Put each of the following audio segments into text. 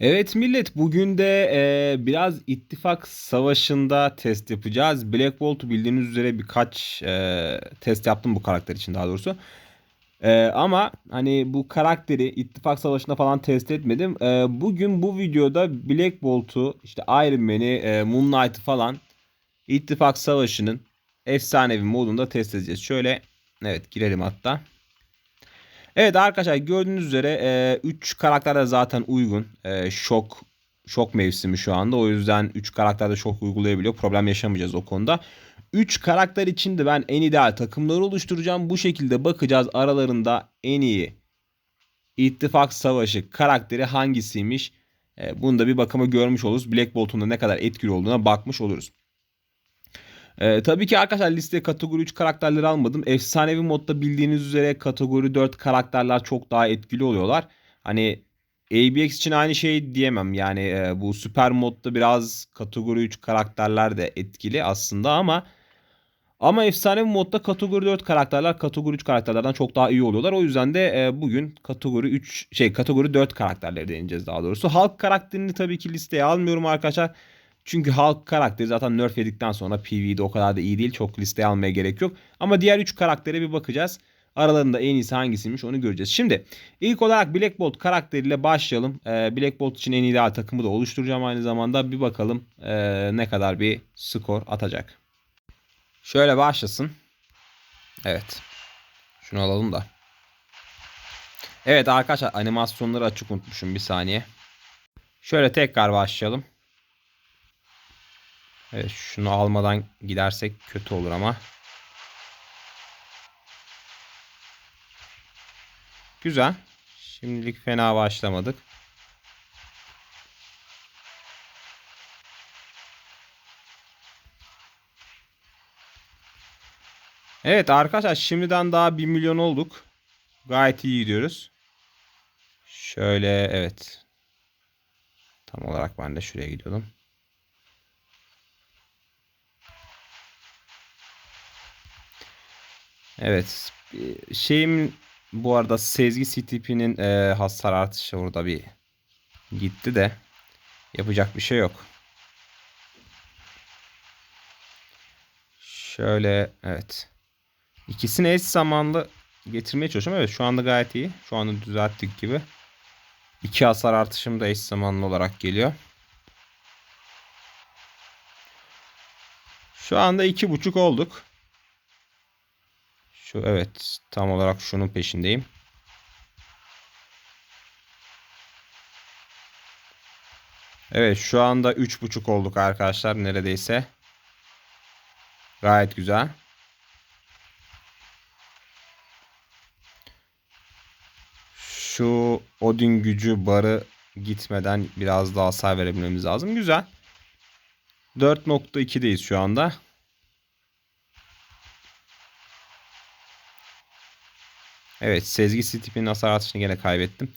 Evet millet bugün de e, biraz ittifak savaşında test yapacağız. Black Bolt'u bildiğiniz üzere birkaç e, test yaptım bu karakter için daha doğrusu. E, ama hani bu karakteri ittifak savaşında falan test etmedim. E, bugün bu videoda Black Bolt'u işte Iron Man'i, e, Moon Knight'ı falan ittifak savaşının efsanevi modunda test edeceğiz. Şöyle evet girelim hatta. Evet arkadaşlar gördüğünüz üzere 3 karakter de zaten uygun. E, şok şok mevsimi şu anda. O yüzden 3 karakter de şok uygulayabiliyor. Problem yaşamayacağız o konuda. 3 karakter için de ben en ideal takımları oluşturacağım. Bu şekilde bakacağız aralarında en iyi ittifak savaşı karakteri hangisiymiş. E, bunu da bir bakıma görmüş oluruz. Black Bolt'un da ne kadar etkili olduğuna bakmış oluruz. Ee, tabii ki arkadaşlar listeye kategori 3 karakterleri almadım. Efsanevi modda bildiğiniz üzere kategori 4 karakterler çok daha etkili oluyorlar. Hani ABX için aynı şey diyemem. Yani e, bu süper modda biraz kategori 3 karakterler de etkili aslında ama ama efsanevi modda kategori 4 karakterler kategori 3 karakterlerden çok daha iyi oluyorlar. O yüzden de e, bugün kategori 3 şey kategori 4 karakterleri deneyeceğiz daha doğrusu. Halk karakterini tabii ki listeye almıyorum arkadaşlar. Çünkü Hulk karakteri zaten nerf yedikten sonra PvE'de o kadar da iyi değil. Çok listeye almaya gerek yok. Ama diğer 3 karaktere bir bakacağız. Aralarında en iyisi hangisiymiş onu göreceğiz. Şimdi ilk olarak Black Bolt karakteriyle başlayalım. Ee, Black Bolt için en ideal takımı da oluşturacağım aynı zamanda. Bir bakalım ee, ne kadar bir skor atacak. Şöyle başlasın. Evet. Şunu alalım da. Evet arkadaşlar animasyonları açık unutmuşum bir saniye. Şöyle tekrar başlayalım. Evet şunu almadan gidersek kötü olur ama. Güzel. Şimdilik fena başlamadık. Evet arkadaşlar şimdiden daha 1 milyon olduk. Gayet iyi gidiyoruz. Şöyle evet. Tam olarak ben de şuraya gidiyordum. Evet. Şeyim bu arada sezgi CTP'nin e, hasar artışı orada bir gitti de yapacak bir şey yok. Şöyle evet. İkisini eş zamanlı getirmeye çalışıyorum. Evet şu anda gayet iyi. Şu anda düzelttik gibi. İki hasar artışım da eş zamanlı olarak geliyor. Şu anda iki buçuk olduk. Şu evet tam olarak şunun peşindeyim. Evet şu anda 3.5 olduk arkadaşlar neredeyse. Gayet güzel. Şu Odin gücü barı gitmeden biraz daha hasar verebilmemiz lazım. Güzel. 4.2'deyiz şu anda. Evet sezgisi tipinin hasar atışını gene kaybettim.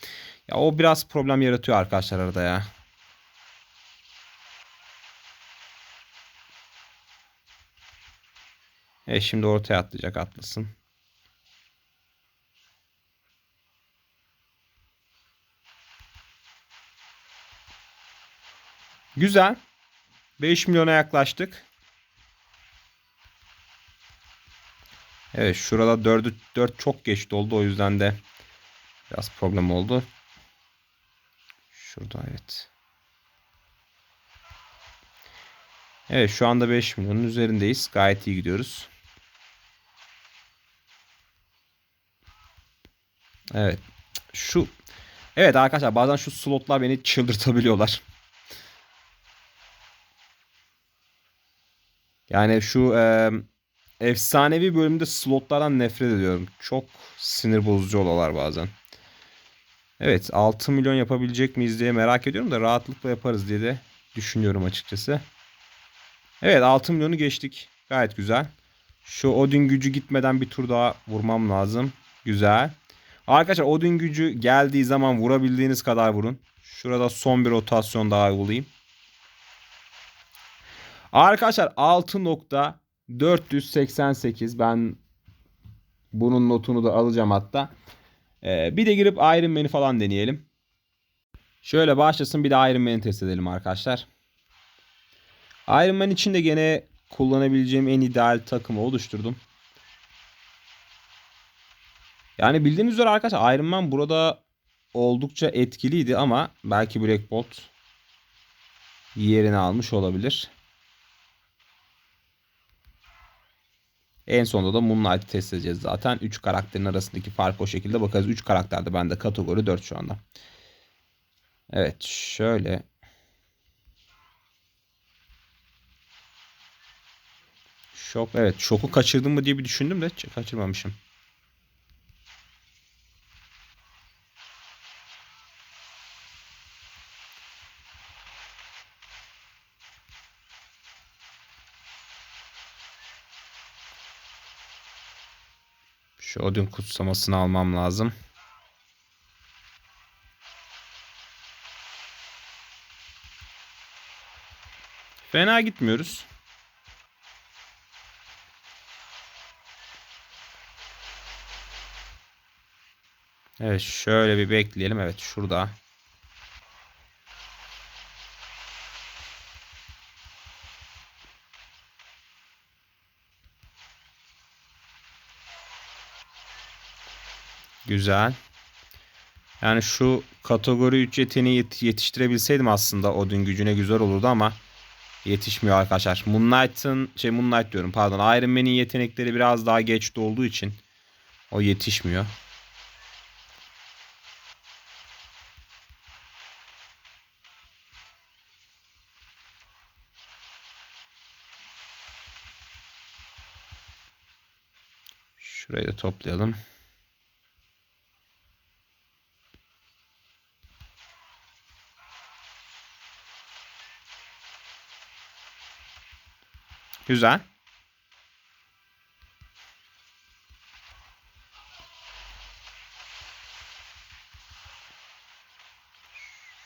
Ya o biraz problem yaratıyor arkadaşlar arada ya. E şimdi ortaya atlayacak atlasın. Güzel. 5 milyona yaklaştık. Evet şurada 4'ü 4 çok geç doldu o yüzden de biraz problem oldu. Şurada evet. Evet şu anda 5 milyonun üzerindeyiz. Gayet iyi gidiyoruz. Evet. Şu Evet arkadaşlar bazen şu slotlar beni çıldırtabiliyorlar. Yani şu e, efsanevi bölümde slotlardan nefret ediyorum. Çok sinir bozucu oluyorlar bazen. Evet 6 milyon yapabilecek miyiz diye merak ediyorum da rahatlıkla yaparız diye de düşünüyorum açıkçası. Evet 6 milyonu geçtik. Gayet güzel. Şu Odin gücü gitmeden bir tur daha vurmam lazım. Güzel. Arkadaşlar Odin gücü geldiği zaman vurabildiğiniz kadar vurun. Şurada son bir rotasyon daha uygulayayım. Arkadaşlar 6 nokta 488 ben bunun notunu da alacağım hatta. Ee, bir de girip Iron Man'i falan deneyelim. Şöyle başlasın bir de Iron Man'i test edelim arkadaşlar. Iron Man için de gene kullanabileceğim en ideal takımı oluşturdum. Yani bildiğiniz üzere arkadaşlar Iron Man burada oldukça etkiliydi ama belki Black Bolt yerini almış olabilir. En sonunda da Moonlight'ı test edeceğiz zaten. 3 karakterin arasındaki fark o şekilde bakarız. 3 karakterde bende kategori 4 şu anda. Evet şöyle. Şok evet şoku kaçırdım mı diye bir düşündüm de kaçırmamışım. Şu Odin kutsamasını almam lazım. Fena gitmiyoruz. Evet şöyle bir bekleyelim. Evet şurada. Güzel. Yani şu kategori 3 yeteneği yetiştirebilseydim aslında Odin gücüne güzel olurdu ama yetişmiyor arkadaşlar. Moonlight'ın şey Moonlight diyorum pardon Iron Man'in yetenekleri biraz daha geç olduğu için o yetişmiyor. Şurayı da toplayalım. Güzel.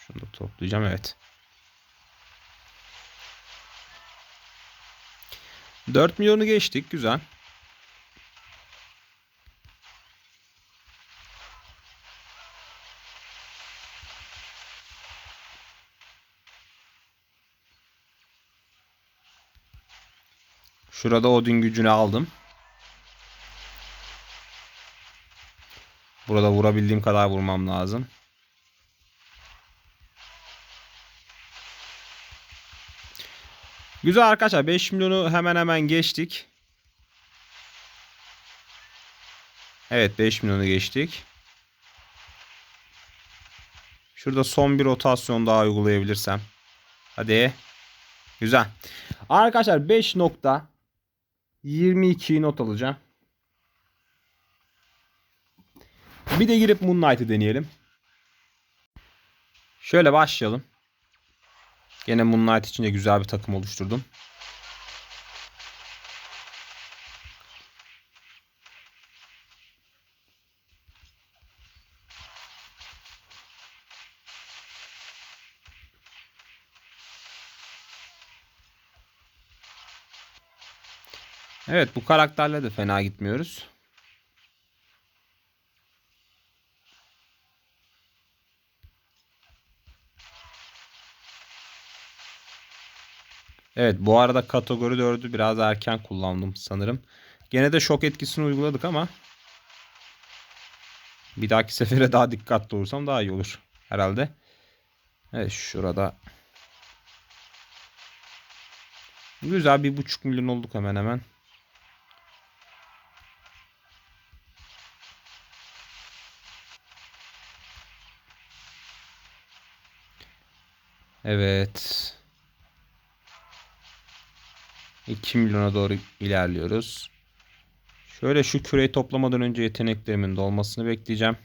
Şunu da toplayacağım evet. 4 milyonu geçtik güzel. Şurada Odin gücünü aldım. Burada vurabildiğim kadar vurmam lazım. Güzel arkadaşlar 5 milyonu hemen hemen geçtik. Evet 5 milyonu geçtik. Şurada son bir rotasyon daha uygulayabilirsem. Hadi. Güzel. Arkadaşlar 5 nokta 22'yi not alacağım. Bir de girip Moonlight'ı deneyelim. Şöyle başlayalım. Gene Moonlight için de güzel bir takım oluşturdum. Evet bu karakterle de fena gitmiyoruz. Evet bu arada kategori 4'ü biraz erken kullandım sanırım. Gene de şok etkisini uyguladık ama bir dahaki sefere daha dikkatli olursam daha iyi olur herhalde. Evet şurada güzel bir buçuk milyon olduk hemen hemen. Evet. 2 milyona doğru ilerliyoruz. Şöyle şu küreyi toplamadan önce yeteneklerimin dolmasını bekleyeceğim.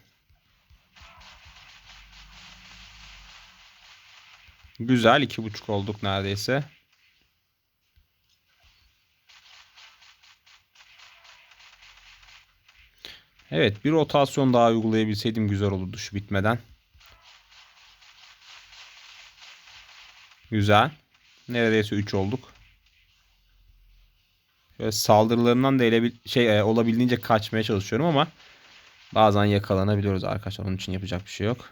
Güzel 2.5 olduk neredeyse. Evet bir rotasyon daha uygulayabilseydim güzel olurdu şu bitmeden. Güzel. Neredeyse 3 olduk. Şöyle saldırılarından da ele, şey e, olabildiğince kaçmaya çalışıyorum ama bazen yakalanabiliyoruz arkadaşlar. Onun için yapacak bir şey yok.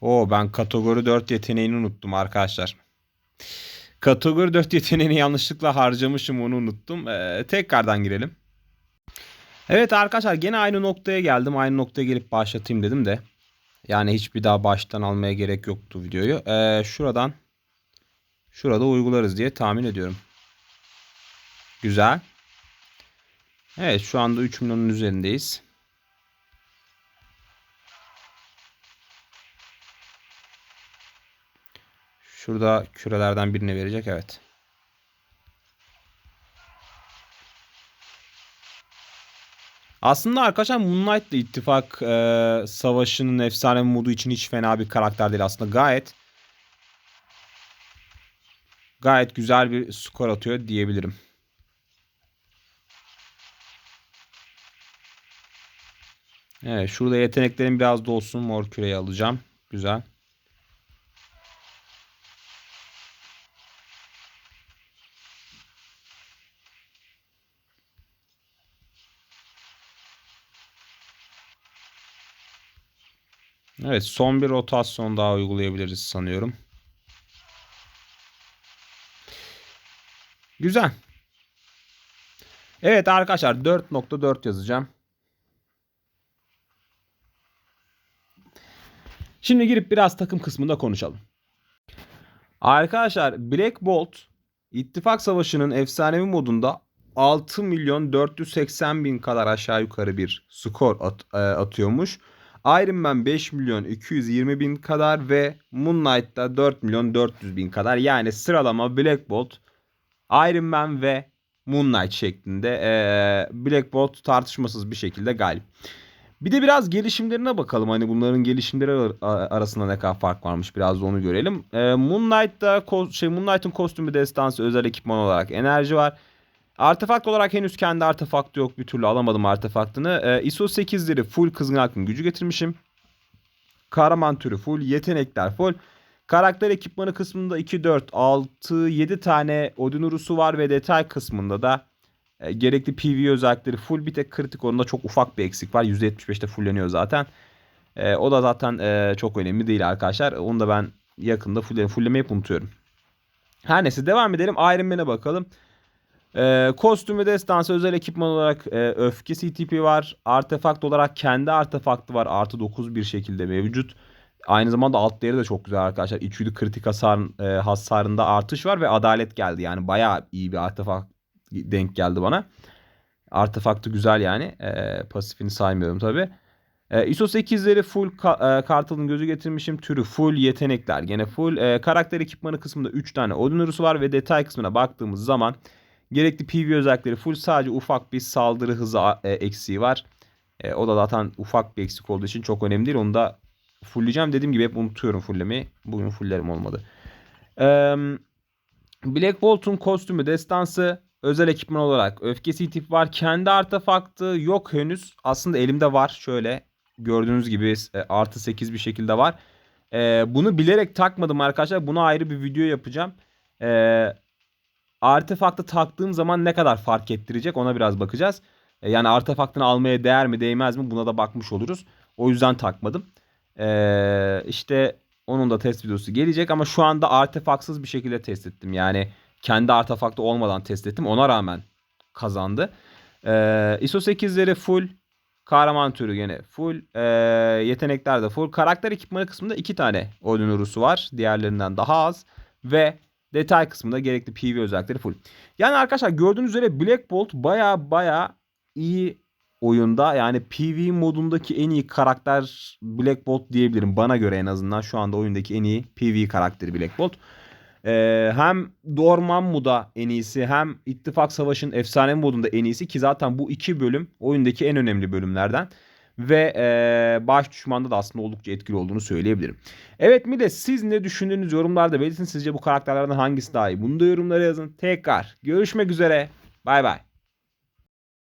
O ben kategori 4 yeteneğini unuttum arkadaşlar. Kategori 4 yeteneğini yanlışlıkla harcamışım onu unuttum. Ee, tekrardan girelim. Evet arkadaşlar gene aynı noktaya geldim. Aynı noktaya gelip başlatayım dedim de. Yani hiçbir daha baştan almaya gerek yoktu videoyu. Ee, şuradan şurada uygularız diye tahmin ediyorum. Güzel. Evet şu anda 3 milyonun üzerindeyiz. Şurada kürelerden birine verecek evet. Aslında arkadaşlar Moonlight da ittifak e, savaşının efsane modu için hiç fena bir karakter değil. Aslında gayet gayet güzel bir skor atıyor diyebilirim. Evet şurada yeteneklerim biraz da olsun. Mor küreyi alacağım. Güzel. Evet son bir rotasyon daha uygulayabiliriz sanıyorum. Güzel. Evet arkadaşlar 4.4 yazacağım. Şimdi girip biraz takım kısmında konuşalım. Arkadaşlar Black Bolt İttifak Savaşı'nın efsanevi modunda 6 milyon 480 bin kadar aşağı yukarı bir skor at, e, atıyormuş. Iron Man 5 milyon 220 bin kadar ve Moon da 4 milyon 400 bin kadar. Yani sıralama Black Bolt, Iron Man ve Moon Knight şeklinde. Ee, Black Bolt tartışmasız bir şekilde galip. Bir de biraz gelişimlerine bakalım. Hani bunların gelişimleri arasında ne kadar fark varmış biraz da onu görelim. Ee, Moon Knight'ta şey Moon Knight'ın kostümü destansı özel ekipman olarak enerji var. Artefakt olarak henüz kendi artefaktı yok. Bir türlü alamadım artefaktını. Ee, ISO 8'leri full kızgın akın gücü getirmişim. Kahraman türü full. Yetenekler full. Karakter ekipmanı kısmında 2, 4, 6, 7 tane Odin Urus'u var ve detay kısmında da e, gerekli PV özellikleri full. Bir tek kritik onda çok ufak bir eksik var. %75'te fullleniyor zaten. E, o da zaten e, çok önemli değil arkadaşlar. Onu da ben yakında full, fulllemeyi unutuyorum. Her neyse devam edelim. Iron Man'e bakalım. E, kostümü destansı özel ekipman olarak e, öfke CTP var. Artefakt olarak kendi artefaktı var. Artı 9 bir şekilde mevcut. Aynı zamanda alt değeri de çok güzel arkadaşlar. İçgüdü kritik hasar, e, hasarında artış var ve adalet geldi. Yani bayağı iyi bir artefakt denk geldi bana. Artefaktı güzel yani. E, pasifini saymıyorum tabi. E, ISO 8'leri full ka- e, kartalın gözü getirmişim. Türü full yetenekler gene full. E, karakter ekipmanı kısmında 3 tane Odin var ve detay kısmına baktığımız zaman Gerekli PV özellikleri full sadece ufak bir saldırı hızı e, eksiği var. E, o da zaten ufak bir eksik olduğu için çok önemli değil. Onu da fullleyeceğim. Dediğim gibi hep unutuyorum fulllemeyi. Bugün fulllerim olmadı. E, Black Bolt'un kostümü destansı özel ekipman olarak öfkesi tip var. Kendi artefaktı yok henüz. Aslında elimde var. Şöyle gördüğünüz gibi e, artı 8 bir şekilde var. E, bunu bilerek takmadım arkadaşlar. Buna ayrı bir video yapacağım. Eee artefaktı taktığım zaman ne kadar fark ettirecek ona biraz bakacağız. E, yani artefaktını almaya değer mi değmez mi buna da bakmış oluruz. O yüzden takmadım. Ee, işte onun da test videosu gelecek ama şu anda artefaktsız bir şekilde test ettim. Yani kendi artefaktı olmadan test ettim. Ona rağmen kazandı. Ee, ISO 8'leri full. Kahraman türü gene full. Ee, yetenekler de full. Karakter ekipmanı kısmında iki tane Odin var. Diğerlerinden daha az. Ve Detay kısmında gerekli PV özellikleri full. Yani arkadaşlar gördüğünüz üzere Black Bolt baya baya iyi oyunda. Yani PV modundaki en iyi karakter Black Bolt diyebilirim. Bana göre en azından şu anda oyundaki en iyi PV karakteri Black Bolt. Ee, hem Dormammu'da en iyisi hem İttifak Savaşı'nın efsane modunda en iyisi ki zaten bu iki bölüm oyundaki en önemli bölümlerden. Ve e, baş düşmanda da aslında oldukça etkili olduğunu söyleyebilirim. Evet millet siz ne düşündüğünüz yorumlarda belirtin. Sizce bu karakterlerden hangisi daha iyi? Bunu da yorumlara yazın. Tekrar görüşmek üzere. Bay bay.